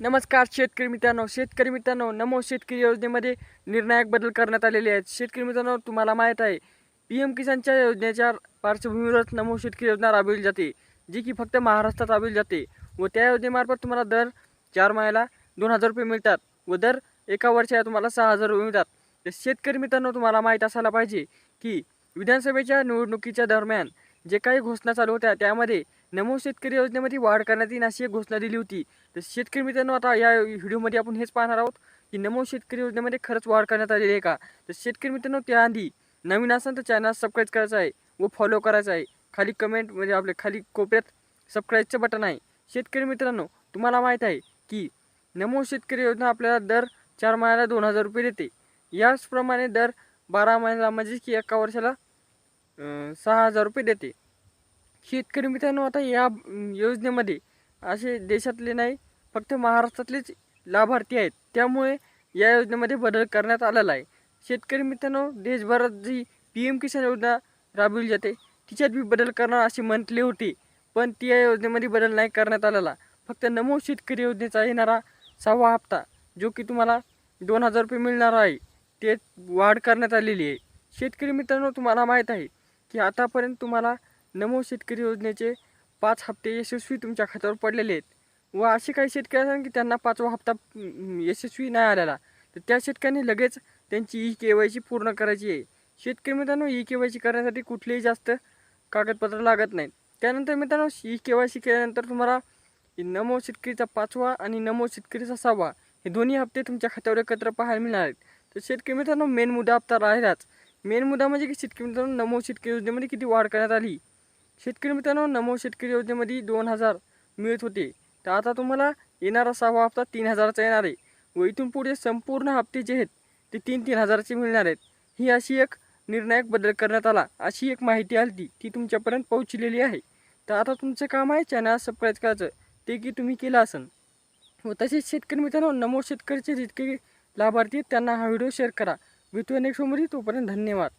नमस्कार शेतकरी मित्रांनो शेतकरी मित्रांनो नमो शेतकरी योजनेमध्ये निर्णायक बदल करण्यात आलेले आहेत. शेतकरी मित्रांनो तुम्हाला माहीत आहे पी एम किसानच्या योजनेच्या पार्श्वभूमीवरच नमो शेतकरी योजना राबविली जाते जी की फक्त महाराष्ट्रात राबविली जाते. व त्या योजनेमार्फत तुम्हाला दर चार महिन्याला दोन हजार रुपये मिळतात व दर एका वर्षाला तुम्हाला सहा हजार रुपये मिळतात. तर शेतकरी मित्रांनो तुम्हाला माहीत असायला पाहिजे की विधानसभेच्या निवडणुकीच्या दरम्यान जे काही घोषणा चालू होत्या त्यामध्ये नमो शेतकरी योजनेमध्ये वाढ करण्यात येईल अशी एक घोषणा दिली होती. तर शेतकरी मित्रांनो आता या व्हिडिओमध्ये आपण हेच पाहणार आहोत की नमो शेतकरी योजनेमध्ये खरंच वाढ करण्यात आलेली आहे का? तर शेतकरी मित्रांनो त्याआधी नवीन असेल तर चॅनल सबस्क्राईब करायचं आहे व फॉलो करायचं आहे. खाली कमेंट म्हणजे आपल्या खाली कोपऱ्यात सबस्क्राईबचं बटन आहे. शेतकरी मित्रांनो तुम्हाला माहीत आहे की नमो शेतकरी योजना आपल्याला दर चार महिन्याला दोन हजार रुपये देते. याचप्रमाणे दर बारा महिन्याला म्हणजे की एका वर्षाला सहा हजार रुपये देते. शेतकरी मित्रांनो आता या योजनेमध्ये असे देशातले नाही फक्त महाराष्ट्रातलेच लाभार्थी आहेत. त्यामुळे या योजनेमध्ये बदल करण्यात आलेला आहे. शेतकरी मित्रांनो देशभरात जी पी एम किसान योजना राबविली जाते तिच्यात बी बदल करणार असे म्हटले होती. पण ती या योजनेमध्ये बदल नाही करण्यात आलेला. फक्त नमो शेतकरी योजनेचा येणारा सहावा हप्ता जो की तुम्हाला दोन हजार रुपये मिळणार आहे ते वाढ करण्यात आलेली आहे. शेतकरी मित्रांनो तुम्हाला माहीत आहे की आतापर्यंत तुम्हाला नमो शेतकरी योजनेचे पाच हप्ते यशस्वी तुमच्या खात्यावर पडलेले आहेत. व असे काही शेतकरी असतात की त्यांना पाचवा हप्ता यशस्वी नाही आलेला. तर त्या शेतकऱ्यांनी लगेच त्यांची ई के वाय सी पूर्ण करायची आहे. शेतकरी मित्रांनो ई के वाय सी करण्यासाठी कुठलेही जास्त कागदपत्र लागत नाहीत. त्यानंतर मित्रांनो ई के वाय सी केल्यानंतर तुम्हाला नमो शेतकरीचा पाचवा आणि नमो शेतकरीचा सहावा हे दोन्ही हप्ते तुमच्या खात्यावर एकत्र पाहायला मिळणार आहेत. तर शेतकरी मित्रांनो मेन मुद्दा हप्ता राहिलाच. मेन मुद्दा म्हणजे की शेतकरी मित्रांनो नमो शेतकरी योजनेमध्ये किती वाढ करण्यात आली? शेतकरी मित्रांनो नमो शेतकरी योजनेमध्ये दोन हजार मिळत होते. तर आता तुम्हाला येणारा सहावा हप्ता तीन हजाराचा येणार आहे. व इथून पुढे संपूर्ण हप्ते जे आहेत ते तीन तीन हजाराचे मिळणार आहेत. ही अशी एक निर्णायक बदल करण्यात आला. अशी एक माहिती आली ती ती तुमच्यापर्यंत पोहोचलेली आहे. तर आता तुमचं काम आहे चॅनल सबस्क्राईब करायचं ते की तुम्ही केलं असेल व तसेच शेतकरी मित्रांनो नमो शेतकरीचे जितके लाभार्थी आहेत त्यांना हा व्हिडिओ शेअर करा. भेटूया नेक्स्टमध्ये तोपर्यंत धन्यवाद.